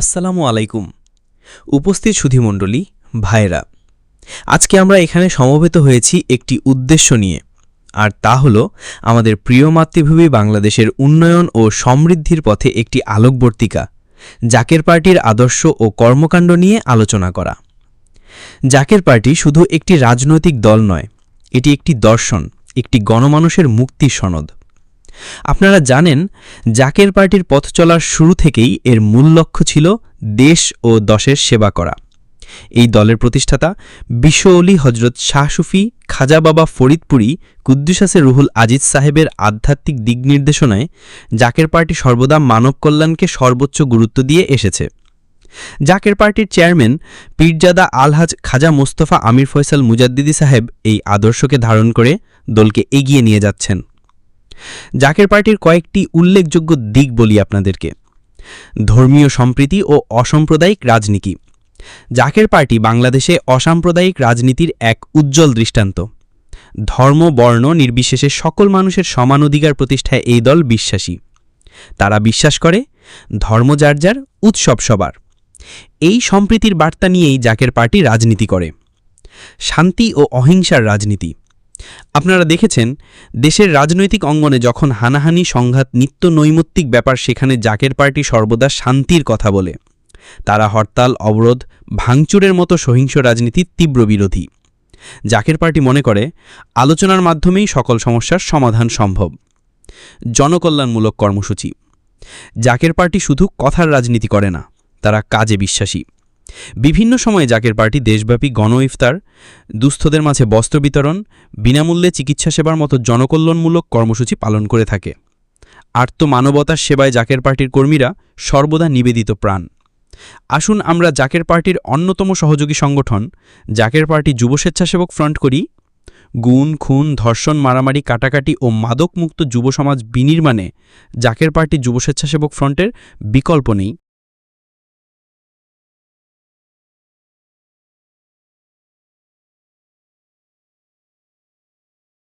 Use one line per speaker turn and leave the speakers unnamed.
আসসালামু আলাইকুম। উপস্থিত সুধীমণ্ডলী ভাইরা আজকে আমরা এখানে সমবেত হয়েছি একটি উদ্দেশ্য নিয়ে, আর তা হল আমাদের প্রিয় মাতৃভূমি বাংলাদেশের উন্নয়ন ও সমৃদ্ধির পথে একটি আলোকবর্তিকা, জাকের পার্টির আদর্শ ও কর্মকাণ্ড নিয়ে আলোচনা করা। জাকের পার্টি শুধু একটি রাজনৈতিক দল নয়, এটি একটি দর্শন, একটি গণমানুষের মুক্তির সনদ। আপনারা জানেন, জাকের পার্টির পথ চলার শুরু থেকেই এর মূল লক্ষ্য ছিল দেশ ও দশের সেবা করা। এই দলের প্রতিষ্ঠাতা বিশ্বঅলি হজরত শাহ সুফি, খাজা বাবা ফরিদপুরি কুদ্দুসাসে রুহুল আজিজ সাহেবের আধ্যাত্মিক দিক নির্দেশনায় জাকের পার্টি সর্বদা মানব কল্যাণকে সর্বোচ্চ গুরুত্ব দিয়ে এসেছে। জাকের পার্টির চেয়ারম্যান পীরজাদা আলহাজ খাজা মোস্তফা আমির ফয়সাল মুজাদ্দিদি সাহেব এই আদর্শকে ধারণ করে দলকে এগিয়ে নিয়ে যাচ্ছেন। জাকের পার্টির কয়েকটি উল্লেখযোগ্য দিক বলি আপনাদেরকে। ধর্মীয় সম্প্রীতি ও অসাম্প্রদায়িক রাজনীতি। জাকের পার্টি বাংলাদেশে অসাম্প্রদায়িক রাজনীতির এক উজ্জ্বল দৃষ্টান্ত। ধর্ম, বর্ণ নির্বিশেষে সকল মানুষের সমান অধিকার প্রতিষ্ঠায় এই দল বিশ্বাসী। তারা বিশ্বাস করে, ধর্ম যার যার, উৎসব সবার। এই সম্প্রীতির বার্তা নিয়েই জাকের পার্টি রাজনীতি করে। শান্তি ও অহিংসার রাজনীতি। আপনারা দেখেছেন, দেশের রাজনৈতিক অঙ্গনে যখন হানাহানি, সংঘাত, নিত্য নৈমিত্তিক ব্যাপার সেখানে জাকের পার্টি সর্বদা শান্তির কথা বলে। তারা হরতাল, অবরোধ, ভাঙচুরের মতো সহিংস রাজনীতির তীব্র বিরোধী। জাকের পার্টি মনে করে, আলোচনার মাধ্যমেই সকল সমস্যার সমাধান সম্ভব। জনকল্যাণমূলক কর্মসূচি। জাকের পার্টি শুধু কথার রাজনীতি করে না, তারা কাজে বিশ্বাসী। বিভিন্ন সময়ে জাকের পার্টি দেশব্যাপী গণ ইফতার, দুস্থদের মাঝে বস্ত্র বিতরণ, বিনামূল্যে চিকিৎসা সেবার মতো জনকল্যাণমূলক কর্মসূচি পালন করে থাকে। আর্ত মানবতার সেবায় জাকের পার্টির কর্মীরা সর্বদা নিবেদিত প্রাণ। আসুন আমরা জাকের পার্টির অন্যতম সহযোগী সংগঠন, জাকের পার্টি যুব স্বেচ্ছাসেবক ফ্রন্ট করি। গুণ, খুন, ধর্ষণ, মারামারি, কাটাকাটি ও মাদকমুক্ত যুব সমাজ বিনির্মাণে জাকের পার্টি যুব স্বেচ্ছাসেবক ফ্রন্টের বিকল্প নেই।